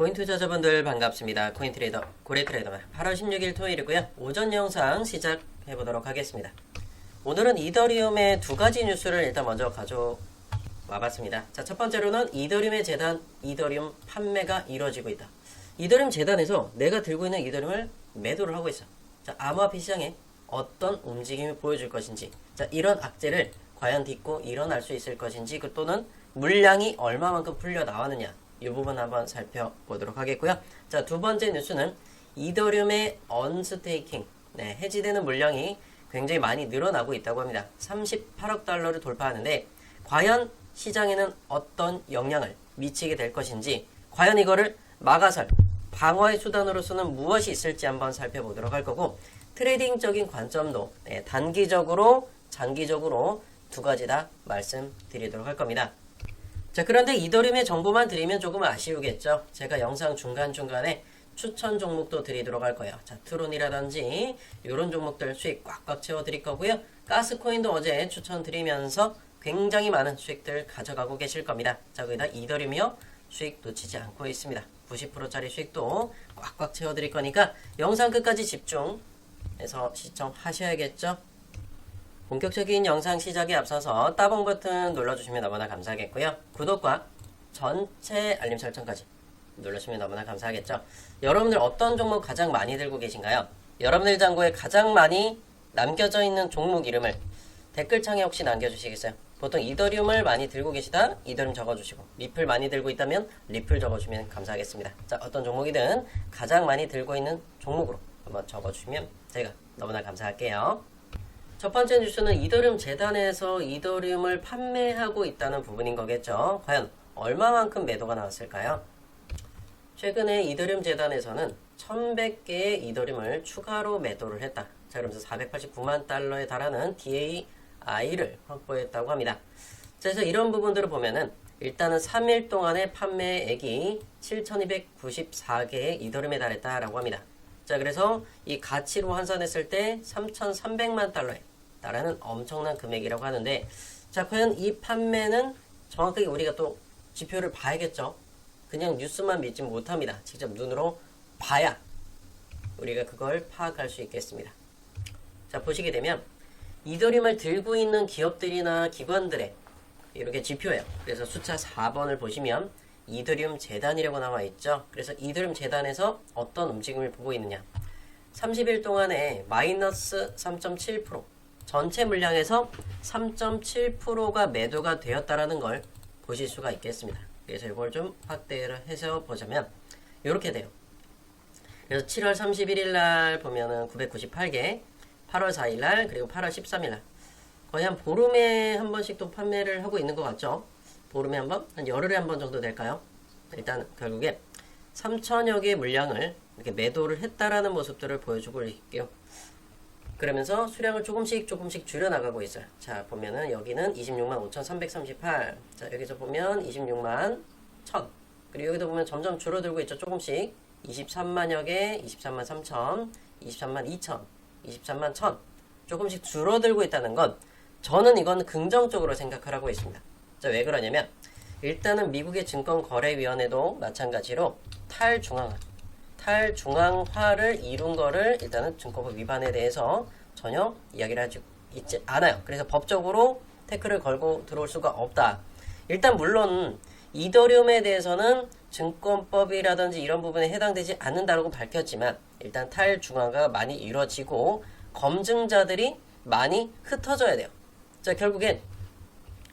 코인 투자자분들 반갑습니다. 코인 트레이더 고래 트레이더만 8월 16일 토요일이고요. 오전 영상 시작해 보도록 하겠습니다. 오늘은 이더리움의 두 가지 뉴스를 일단 먼저 가져와 봤습니다. 자, 첫 번째로는 이더리움의 재단 이더리움 판매가 이루어지고 있다. 이더리움 재단에서 내가 들고 있는 이더리움을 매도를 하고 있어. 자, 암호화폐 시장에 어떤 움직임이 보여줄 것인지, 자, 이런 악재를 과연 딛고 일어날 수 있을 것인지, 그 또는 물량이 얼마만큼 풀려 나왔느냐, 이 부분 한번 살펴보도록 하겠고요. 자, 두 번째 뉴스는 이더리움의 언스테이킹, 네, 해지되는 물량이 굉장히 많이 늘어나고 있다고 합니다. 38억 달러를 돌파하는데, 과연 시장에는 어떤 영향을 미치게 될 것인지, 과연 이거를 막아설, 방어의 수단으로서는 무엇이 있을지 한번 살펴보도록 할 거고, 트레이딩적인 관점도 네, 단기적으로, 장기적으로 두 가지 다 말씀드리도록 할 겁니다. 자, 그런데 이더리움의 정보만 드리면 조금 아쉬우겠죠? 제가 영상 중간중간에 추천 종목도 드리도록 할 거예요. 자, 트론이라든지 이런 종목들 수익 꽉꽉 채워드릴 거고요. 가스코인도 어제 추천드리면서 굉장히 많은 수익들 가져가고 계실 겁니다. 자, 거기다 이더리움이요. 수익 놓치지 않고 있습니다. 90%짜리 수익도 꽉꽉 채워드릴 거니까 영상 끝까지 집중해서 시청하셔야겠죠? 본격적인 영상 시작에 앞서서 따봉 버튼 눌러주시면 너무나 감사하겠고요. 구독과 전체 알림 설정까지 눌러주시면 너무나 감사하겠죠. 여러분들 어떤 종목 가장 많이 들고 계신가요? 여러분들 잔고에 가장 많이 남겨져 있는 종목 이름을 댓글창에 혹시 남겨주시겠어요? 보통 이더리움을 많이 들고 계시다 이더리움 적어주시고 리플 많이 들고 있다면 리플 적어주시면 감사하겠습니다. 자 어떤 종목이든 가장 많이 들고 있는 종목으로 한번 적어주시면 제가 너무나 감사할게요. 첫 번째 뉴스는 이더리움 재단에서 이더리움을 판매하고 있다는 부분인 거겠죠. 과연 얼마만큼 매도가 나왔을까요? 최근에 이더리움 재단에서는 1100개의 이더리움을 추가로 매도를 했다. 자, 그러면서 489만 달러에 달하는 DAI를 확보했다고 합니다. 자, 그래서 이런 부분들을 보면은 일단은 3일 동안의 판매액이 7294개의 이더리움에 달했다라고 합니다. 자, 그래서 이 가치로 환산했을 때 3,300만 달러에 달하는 엄청난 금액이라고 하는데, 자, 과연 이 판매는 정확하게 우리가 또 지표를 봐야겠죠? 그냥 뉴스만 믿지 못합니다. 직접 눈으로 봐야 우리가 그걸 파악할 수 있겠습니다. 자, 보시게 되면, 이더리움을 들고 있는 기업들이나 기관들의 이렇게 지표예요. 그래서 숫자 4번을 보시면 이더리움 재단이라고 나와 있죠. 그래서 이더리움 재단에서 어떤 움직임을 보고 있느냐. 30일 동안에 마이너스 3.7% 전체 물량에서 3.7%가 매도가 되었다라는 걸 보실 수가 있겠습니다. 그래서 이걸 좀 확대를 해서 보자면 이렇게 돼요. 그래서 7월 31일 날 보면은 998개, 8월 4일 날 그리고 8월 13일 날 거의 한 보름에 한 번씩 또 판매를 하고 있는 것 같죠? 보름에 한 번? 한 열흘에 한 번 정도 될까요? 일단 결국에 3천여 개의 물량을 이렇게 매도를 했다라는 모습들을 보여주고 있게요. 그러면서 수량을 조금씩 조금씩 줄여나가고 있어요. 자, 보면은 여기는 26만 5,338. 자, 여기서 보면 26만 1,000. 그리고 여기도 보면 점점 줄어들고 있죠. 조금씩. 23만여 개, 23만 3천, 23만 2천, 23만 1천. 조금씩 줄어들고 있다는 건 저는 이건 긍정적으로 생각을 하고 있습니다. 자, 왜 그러냐면 일단은 미국의 증권거래위원회도 마찬가지로 탈중앙화, 탈중앙화를 이룬 거를 일단은 증권법 위반에 대해서 전혀 이야기를 하지 있지 않아요. 그래서 법적으로 태클을 걸고 들어올 수가 없다. 일단 물론 이더리움에 대해서는 증권법이라든지 이런 부분에 해당되지 않는다고 밝혔지만 일단 탈중앙화가 많이 이루어지고 검증자들이 많이 흩어져야 돼요. 자, 결국엔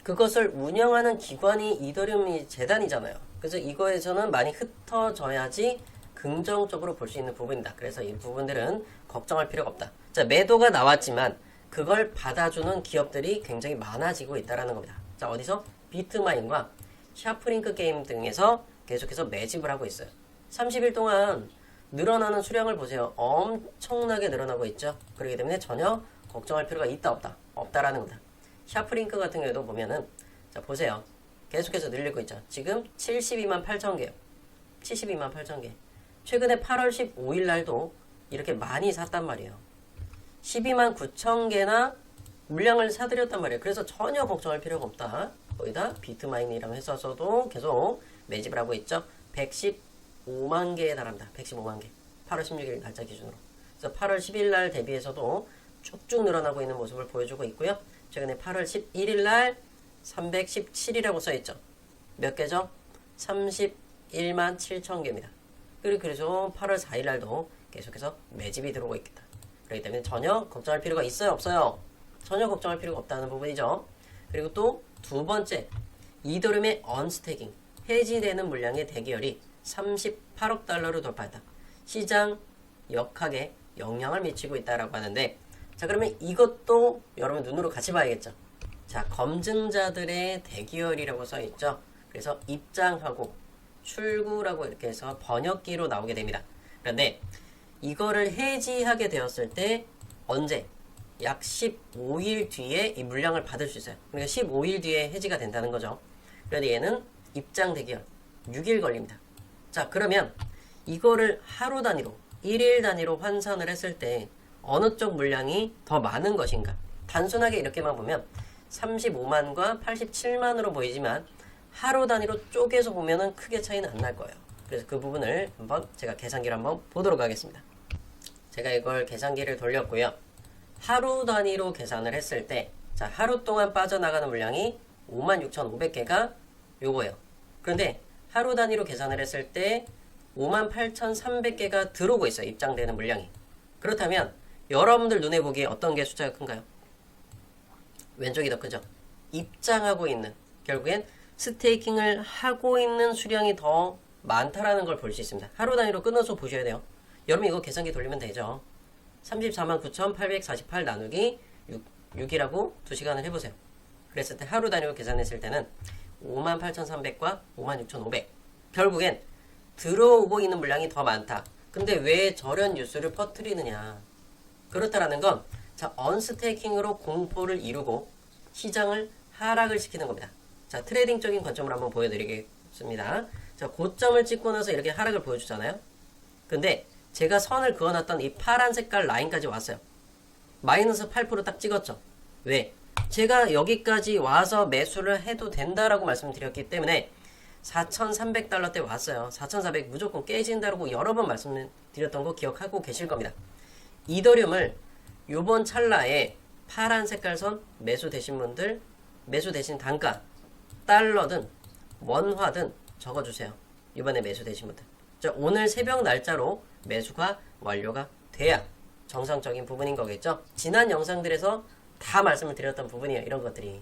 그것을 운영하는 기관이 이더리움 재단이잖아요. 그래서 이거에서는 많이 흩어져야지 긍정적으로 볼 수 있는 부분이다. 그래서 이 부분들은 걱정할 필요가 없다. 자, 매도가 나왔지만 그걸 받아주는 기업들이 굉장히 많아지고 있다는 겁니다. 자, 어디서? 비트마인과 샤프링크 게임 등에서 계속해서 매집을 하고 있어요. 30일 동안 늘어나는 수량을 보세요. 엄청나게 늘어나고 있죠. 그렇기 때문에 전혀 걱정할 필요가 있다 없다 없다라는 겁니다. 샤프링크 같은 경우도 보면은 자 보세요. 계속해서 늘리고 있죠. 지금 72만 8천 개요. 72만 8천 개. 최근에 8월 15일 날도 이렇게 많이 샀단 말이에요. 12만 9천 개나 물량을 사들였단 말이에요. 그래서 전혀 걱정할 필요가 없다. 거기다 비트마인이랑 했어서도 계속 매집을 하고 있죠. 115만 개에 달합니다. 115만 개. 8월 16일 날짜 기준으로. 그래서 8월 10일 날 대비해서도 쭉쭉 늘어나고 있는 모습을 보여주고 있고요. 최근에 8월 11일 날 317이라고 써 있죠. 몇 개죠? 31만 7천 개입니다. 그리고 그래서 8월 4일 날도 계속해서 매집이 들어오고 있겠다. 그렇기 때문에 전혀 걱정할 필요가 있어요, 없어요? 전혀 걱정할 필요가 없다는 부분이죠. 그리고 또 두 번째, 이더름의 언스태깅, 해지되는 물량의 대기열이 38억 달러를 돌파했다. 시장 역학에 영향을 미치고 있다라고 하는데, 자 그러면 이것도 여러분 눈으로 같이 봐야겠죠. 자 검증자들의 대기열이라고 써 있죠. 그래서 입장하고 출구라고 이렇게 해서 번역기로 나오게 됩니다. 그런데 이거를 해지하게 되었을 때 언제? 약 15일 뒤에 이 물량을 받을 수 있어요. 그러니까 15일 뒤에 해지가 된다는 거죠. 그런데 얘는 입장 대기열 6일 걸립니다. 자, 그러면 이거를 하루 단위로, 1일 단위로 환산을 했을 때 어느 쪽 물량이 더 많은 것인가? 단순하게 이렇게만 보면 35만과 87만으로 보이지만 하루 단위로 쪼개서 보면은 크게 차이는 안 날 거예요. 그래서 그 부분을 한번 제가 계산기를 한번 보도록 하겠습니다. 제가 이걸 계산기를 돌렸고요. 하루 단위로 계산을 했을 때, 자, 하루 동안 빠져나가는 물량이 56,500개가 요거예요. 그런데 하루 단위로 계산을 했을 때 58,300개가 들어오고 있어요. 입장되는 물량이. 그렇다면 여러분들 눈에 보기에 어떤 게 숫자가 큰가요? 왼쪽이 더 크죠? 입장하고 있는, 결국엔 스테이킹을 하고 있는 수량이 더 많다라는 걸 볼 수 있습니다. 하루 단위로 끊어서 보셔야 돼요. 여러분 이거 계산기 돌리면 되죠. 34만 9,848 나누기 6, 6이라고 2시간을 해보세요. 그랬을 때 하루 단위로 계산했을 때는 58,300과 56,500. 결국엔 들어오고 있는 물량이 더 많다. 근데 왜 저런 뉴스를 퍼뜨리느냐. 그렇다라는 건, 자, 언스테이킹으로 공포를 이루고 시장을 하락을 시키는 겁니다. 자, 트레이딩적인 관점으로 한번 보여드리겠습니다. 자, 고점을 찍고 나서 이렇게 하락을 보여주잖아요. 근데 제가 선을 그어놨던 이 파란 색깔 라인까지 왔어요. 마이너스 8%딱 찍었죠. 왜? 제가 여기까지 와서 매수를 해도 된다라고 말씀드렸기 때문에 4,300달러 때 왔어요. 4,400 무조건 깨진다라고 여러 번 말씀드렸던 거 기억하고 계실 겁니다. 이더리움을 요번 찰나에 파란 색깔 선 매수 되신 분들 매수 되신 단가 달러든 원화든 적어주세요. 이번에 매수 되신 분들. 자, 오늘 새벽 날짜로 매수가 완료가 돼야 정상적인 부분인 거겠죠. 지난 영상들에서 다 말씀을 드렸던 부분이에요. 이런 것들이.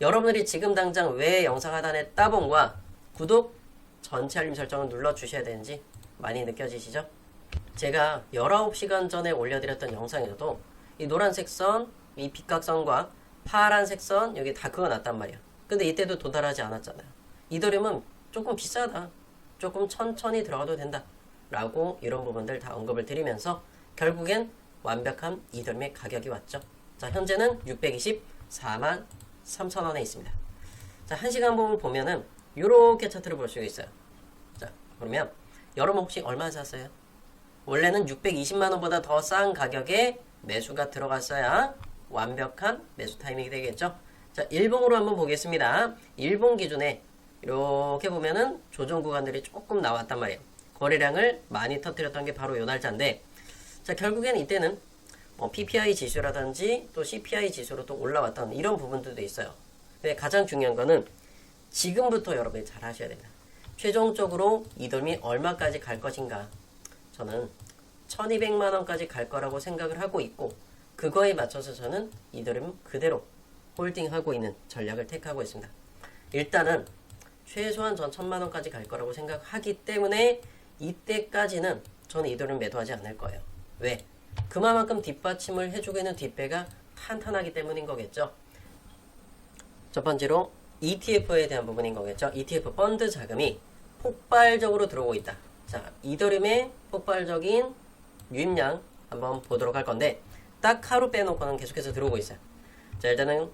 여러분들이 지금 당장 왜 영상 하단에 따봉과 구독, 전체 알림 설정을 눌러 주셔야 되는지 많이 느껴지시죠? 제가 19시간 전에 올려드렸던 영상에서도 이 노란색 선, 이 빛각선과 파란색 선 여기 다 그어놨단 말이야. 근데 이때도 도달하지 않았잖아요. 이더리움은 조금 비싸다. 조금 천천히 들어가도 된다. 라고 이런 부분들 다 언급을 드리면서 결국엔 완벽한 이더리움의 가격이 왔죠. 자, 현재는 624만 3천 원에 있습니다. 자, 1시간 부분 보면은 이렇게 차트를 볼 수가 있어요. 자, 그러면 여러분 혹시 얼마 샀어요? 원래는 620만 원보다 더 싼 가격에 매수가 들어갔어야 완벽한 매수 타이밍이 되겠죠. 자, 일봉으로 한번 보겠습니다. 일봉 기준에 이렇게 보면은 조정 구간들이 조금 나왔단 말이에요. 거래량을 많이 터뜨렸던 게 바로 요 날짜인데, 자, 결국엔 이때는 뭐 PPI 지수라든지 또 CPI 지수로 또 올라왔던 이런 부분들도 있어요. 근데 가장 중요한 거는 지금부터 여러분이 잘 하셔야 됩니다. 최종적으로 이돌미 얼마까지 갈 것인가? 저는 1200만 원까지 갈 거라고 생각을 하고 있고 그거에 맞춰서 저는 이더리움 그대로 홀딩하고 있는 전략을 택하고 있습니다. 일단은 최소한 전 1000만 원까지 갈 거라고 생각하기 때문에 이때까지는 저는 이더리움 매도하지 않을 거예요. 왜? 그만큼 뒷받침을 해주고 있는 뒷배가 탄탄하기 때문인 거겠죠. 첫 번째로 ETF에 대한 부분인 거겠죠. ETF 펀드 자금이 폭발적으로 들어오고 있다. 자, 이더리움의 폭발적인 유입량 한번 보도록 할 건데 딱 하루 빼놓고는 계속해서 들어오고 있어요. 자, 일단은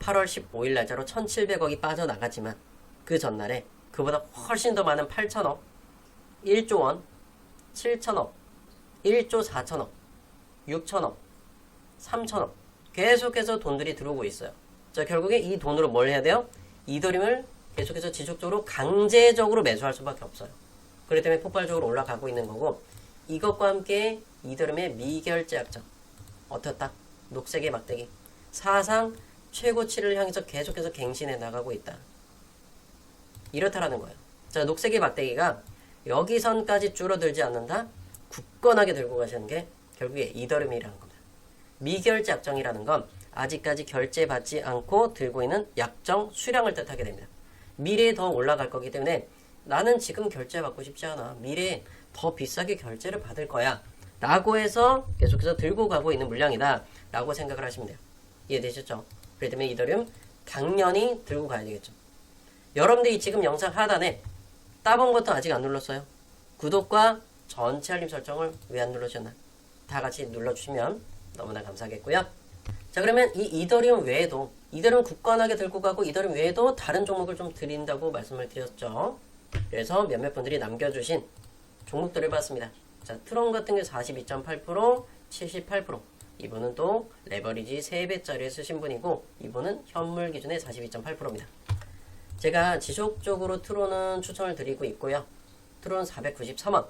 8월 15일 날짜로 1,700억이 빠져나갔지만 그 전날에 그보다 훨씬 더 많은 8천억, 1조 원, 7천억, 1조 4천억, 6천억, 3천억 계속해서 돈들이 들어오고 있어요. 자, 결국에 이 돈으로 뭘 해야 돼요? 이더림을 계속해서 지속적으로 강제적으로 매수할 수밖에 없어요. 그렇기 때문에 폭발적으로 올라가고 있는 거고 이것과 함께 이더름의 미결제 약정 어떻다? 녹색의 막대기 사상 최고치를 향해서 계속해서 갱신해 나가고 있다. 이렇다라는 거예요. 자, 녹색의 막대기가 여기선까지 줄어들지 않는다? 굳건하게 들고 가시는 게 결국에 이더름이라는 겁니다. 미결제 약정이라는 건 아직까지 결제받지 않고 들고 있는 약정 수량을 뜻하게 됩니다. 미래에 더 올라갈 거기 때문에 나는 지금 결제받고 싶지 않아. 미래에 더 비싸게 결제를 받을 거야. 라고 해서 계속해서 들고 가고 있는 물량이다. 라고 생각을 하시면 돼요. 이해되셨죠? 때문에 이더리움 당연히 들고 가야 되겠죠. 여러분들이 지금 영상 하단에 따봉 버튼 아직 안 눌렀어요? 구독과 전체 알림 설정을 왜안 누르셨나? 다 같이 눌러주시면 너무나 감사하겠고요. 자 그러면 이 이더리움 외에도 이더리움 굳건하게 들고 가고 이더리움 외에도 다른 종목을 좀 드린다고 말씀을 드렸죠. 그래서 몇몇 분들이 남겨주신 종목들을 봤습니다. 자 트론 같은 경우 42.8% 78% 이분은 또 레버리지 3배짜리를 쓰신 분이고 이분은 현물 기준의 42.8%입니다. 제가 지속적으로 트론은 추천을 드리고 있고요. 트론 493원.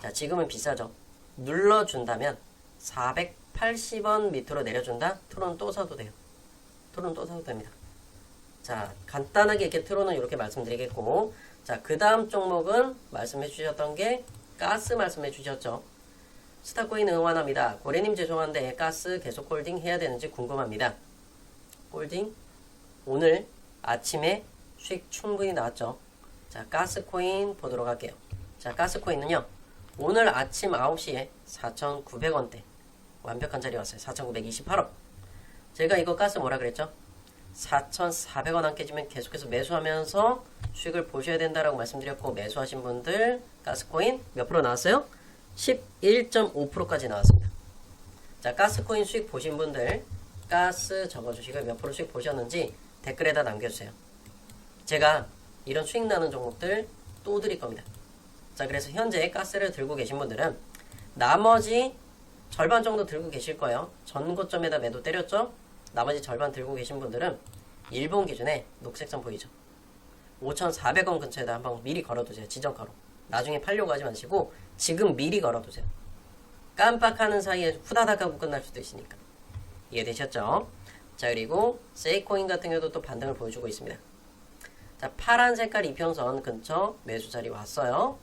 자, 지금은 비싸죠. 눌러준다면 480원 밑으로 내려준다? 트론 또 사도 돼요. 트론 또 사도 됩니다. 자, 간단하게 이렇게 트론은 이렇게 말씀드리겠고, 자, 그 다음 종목은 말씀해 주셨던 게 가스 말씀해 주셨죠. 스타코인 응원합니다. 고래님 죄송한데 가스 계속 홀딩 해야 되는지 궁금합니다. 홀딩? 오늘 아침에 수익 충분히 나왔죠. 자, 가스코인 보도록 할게요. 자, 가스코인은요. 오늘 아침 9시에 4,900원대 완벽한 자리 왔어요. 4,928원. 제가 이거 가스 뭐라 그랬죠? 4,400원 안 깨지면 계속해서 매수하면서 수익을 보셔야 된다라고 말씀드렸고 매수하신 분들 가스코인 몇 프로 나왔어요? 11.5%까지 나왔습니다. 자, 가스코인 수익 보신 분들 가스 적어주시고 몇 프로 수익 보셨는지 댓글에다 남겨주세요. 제가 이런 수익 나는 종목들 또 드릴 겁니다. 자, 그래서 현재 가스를 들고 계신 분들은 나머지 절반 정도 들고 계실 거예요. 전고점에다 매도 때렸죠? 나머지 절반 들고 계신 분들은 일본 기준에 녹색선 보이죠? 5,400원 근처에다 한번 미리 걸어두세요. 지정가로. 나중에 팔려고 하지 마시고 지금 미리 걸어두세요. 깜빡하는 사이에 후다닥 하고 끝날 수도 있으니까. 이해되셨죠? 자 그리고 세이코인 같은 경우도 또 반등을 보여주고 있습니다. 자 파란 색깔 이평선 근처 매수 자리 왔어요.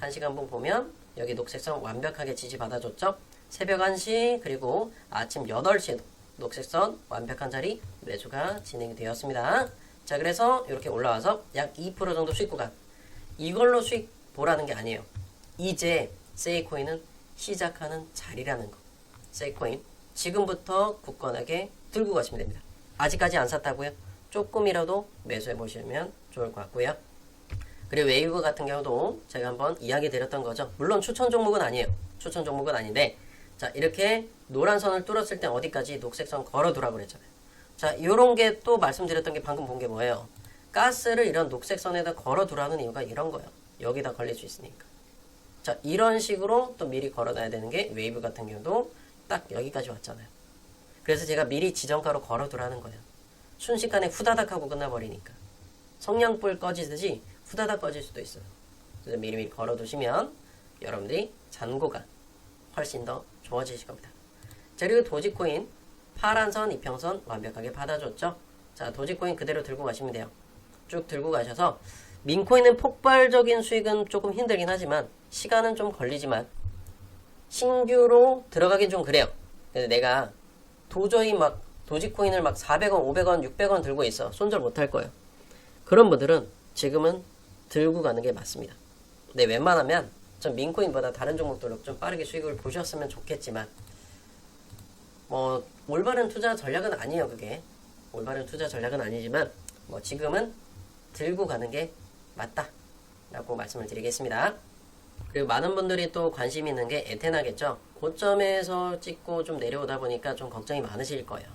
1시간 분 보면 여기 녹색선 완벽하게 지지받아줬죠. 새벽 1시 그리고 아침 8시에도 녹색선 완벽한 자리 매수가 진행되었습니다. 자 그래서 이렇게 올라와서 약 2% 정도 수익 구간 이걸로 수익 보라는 게 아니에요. 이제 세이코인은 시작하는 자리라는 거. 세이코인 지금부터 굳건하게 들고 가시면 됩니다. 아직까지 안 샀다고요? 조금이라도 매수해 보시면 좋을 것 같고요. 그리고 웨이브 같은 경우도 제가 한번 이야기 드렸던 거죠. 물론 추천 종목은 아니에요. 추천 종목은 아닌데 자 이렇게 노란 선을 뚫었을 때 어디까지 녹색 선 걸어 두라고 그랬잖아요. 자 요런 게 또 말씀드렸던 게 방금 본 게 뭐예요? 가스를 이런 녹색 선에다 걸어 두라는 이유가 이런 거예요. 여기다 걸릴 수 있으니까. 자 이런 식으로 또 미리 걸어놔야 되는 게 웨이브 같은 경우도 딱 여기까지 왔잖아요. 그래서 제가 미리 지정가로 걸어두라는 거예요. 순식간에 후다닥 하고 끝나버리니까. 성냥불 꺼지듯이 후다닥 꺼질 수도 있어요. 그래서 미리미리 걸어두시면 여러분들이 잔고가 훨씬 더 좋아지실 겁니다. 자, 그리고 도지코인 파란 선, 이평선 완벽하게 받아줬죠. 자, 도지코인 그대로 들고 가시면 돼요. 쭉 들고 가셔서 민코인은 폭발적인 수익은 조금 힘들긴 하지만 시간은 좀 걸리지만 신규로 들어가긴 좀 그래요. 근데 내가 도저히 막 도지코인을 막 400원, 500원, 600원 들고 있어. 손절 못할 거예요. 그런 분들은 지금은 들고 가는 게 맞습니다. 근데 웬만하면 좀 민코인보다 다른 종목들로 좀 빠르게 수익을 보셨으면 좋겠지만 뭐 올바른 투자 전략은 아니에요 그게 올바른 투자 전략은 아니지만 뭐 지금은 들고 가는 게 맞다 라고 말씀을 드리겠습니다. 그리고 많은 분들이 또 관심 있는 게 에테나겠죠? 고점에서 찍고 좀 내려오다 보니까 좀 걱정이 많으실 거예요.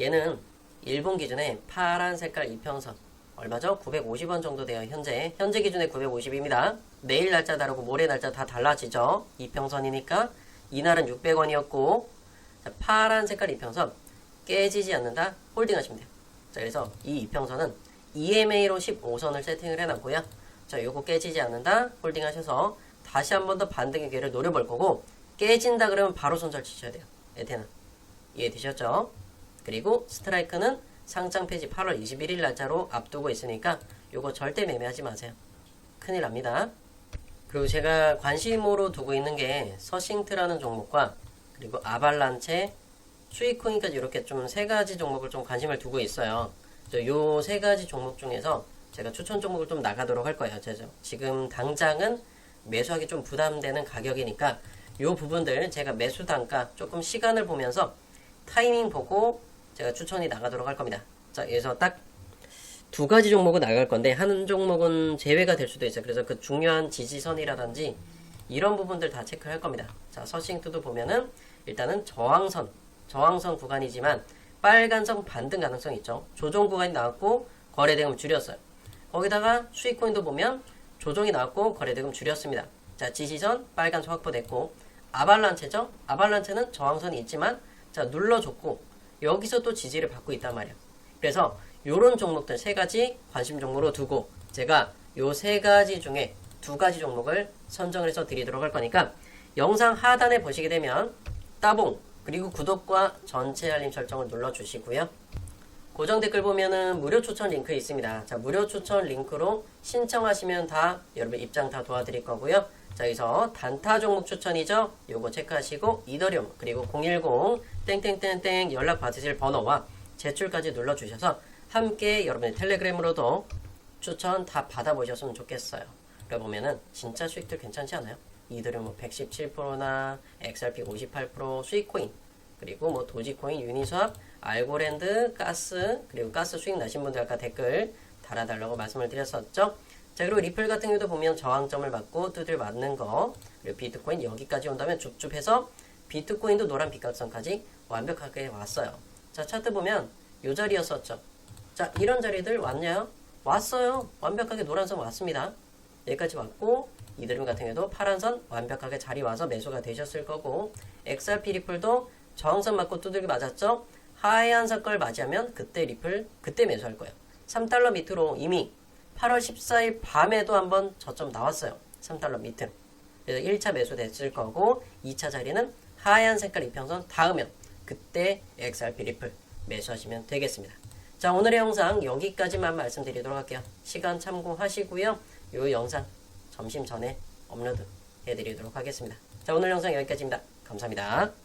얘는 일본 기준에 파란 색깔 이평선 얼마죠? 950원 정도 돼요 현재. 현재 기준에 950입니다. 내일 날짜 다르고 모레 날짜 다 달라지죠? 이평선이니까. 이날은 600원이었고 파란 색깔 이평선 깨지지 않는다? 홀딩 하시면 돼요. 자 그래서 이 이평선은 EMA로 15선을 세팅을 해놨고요 자, 요거 깨지지 않는다. 홀딩 하셔서 다시 한 번 더 반등의 기회를 노려볼 거고 깨진다 그러면 바로 손절 치셔야 돼요. 에테는. 이해되셨죠? 그리고 스트라이크는 상장 폐지 8월 21일 날짜로 앞두고 있으니까 요거 절대 매매하지 마세요. 큰일 납니다. 그리고 제가 관심으로 두고 있는 게 서싱트라는 종목과 그리고 아발란체, 수익코인까지 이렇게 좀 세 가지 종목을 좀 관심을 두고 있어요. 요 세 가지 종목 중에서 제가 추천 종목을 좀 나가도록 할 거예요. 제가 지금 당장은 매수하기 좀 부담되는 가격이니까 요 부분들 제가 매수 단가 조금 시간을 보면서 타이밍 보고 제가 추천이 나가도록 할 겁니다. 자, 그래서 딱 두 가지 종목은 나갈 건데 한 종목은 제외가 될 수도 있어요. 그래서 그 중요한 지지선이라든지 이런 부분들 다 체크할 겁니다. 자, 서싱트도 보면은 일단은 저항선, 저항선 구간이지만 빨간선 반등 가능성이 있죠. 조정 구간이 나왔고 거래대금 줄였어요. 거기다가 수익코인도 보면 조정이 나왔고 거래대금 줄였습니다. 자, 지지선 빨간선 확보됐고 아발란체죠. 아발란체는 저항선이 있지만 자, 눌러줬고 여기서 또 지지를 받고 있단 말이에요. 그래서 요런 종목들 세 가지 관심 종목으로 두고 제가 요 세 가지 중에 두 가지 종목을 선정을 해서 드리도록 할 거니까 영상 하단에 보시게 되면 따봉 그리고 구독과 전체 알림 설정을 눌러 주시고요. 고정 댓글 보면은 무료 추천 링크 있습니다. 자, 무료 추천 링크로 신청하시면 다 여러분 입장 다 도와드릴 거고요. 자, 여기서 단타 종목 추천이죠. 요거 체크하시고 이더리움 그리고 010 땡땡땡땡 연락 받으실 번호와 제출까지 눌러 주셔서 함께 여러분의 텔레그램으로도 추천 다 받아보셨으면 좋겠어요. 그래 보면은 진짜 수익들 괜찮지 않아요? 이더리움 뭐 117%나 XRP 58% 수익코인 그리고 뭐 도지코인, 유니스왑, 알고랜드, 가스 그리고 가스 수익 나신 분들 아까 댓글 달아달라고 말씀을 드렸었죠. 자 그리고 리플 같은 경우도 보면 저항점을 맞고 두들 맞는 거 그리고 비트코인 여기까지 온다면 줍줍해서 비트코인도 노란 비각선까지 완벽하게 왔어요. 자 차트 보면 요 자리였었죠. 자 이런 자리들 왔냐요? 왔어요. 완벽하게 노란선 왔습니다. 여기까지 왔고 이드림 같은 경우도 파란 선 완벽하게 자리 와서 매수가 되셨을 거고 XRP 리플도 저항선 맞고 두들기 맞았죠? 하얀 색깔 맞이하면 그때 리플 그때 매수할 거예요. 3달러 밑으로 이미 8월 14일 밤에도 한번 저점 나왔어요. 3달러 밑으로. 그래서 1차 매수 됐을 거고 2차 자리는 하얀 색깔 이평선 닿으면 그때 XRP 리플 매수하시면 되겠습니다. 자 오늘의 영상 여기까지만 말씀드리도록 할게요. 시간 참고하시고요. 이 영상 점심 전에 업로드 해드리도록 하겠습니다. 자 오늘 영상 여기까지입니다. 감사합니다.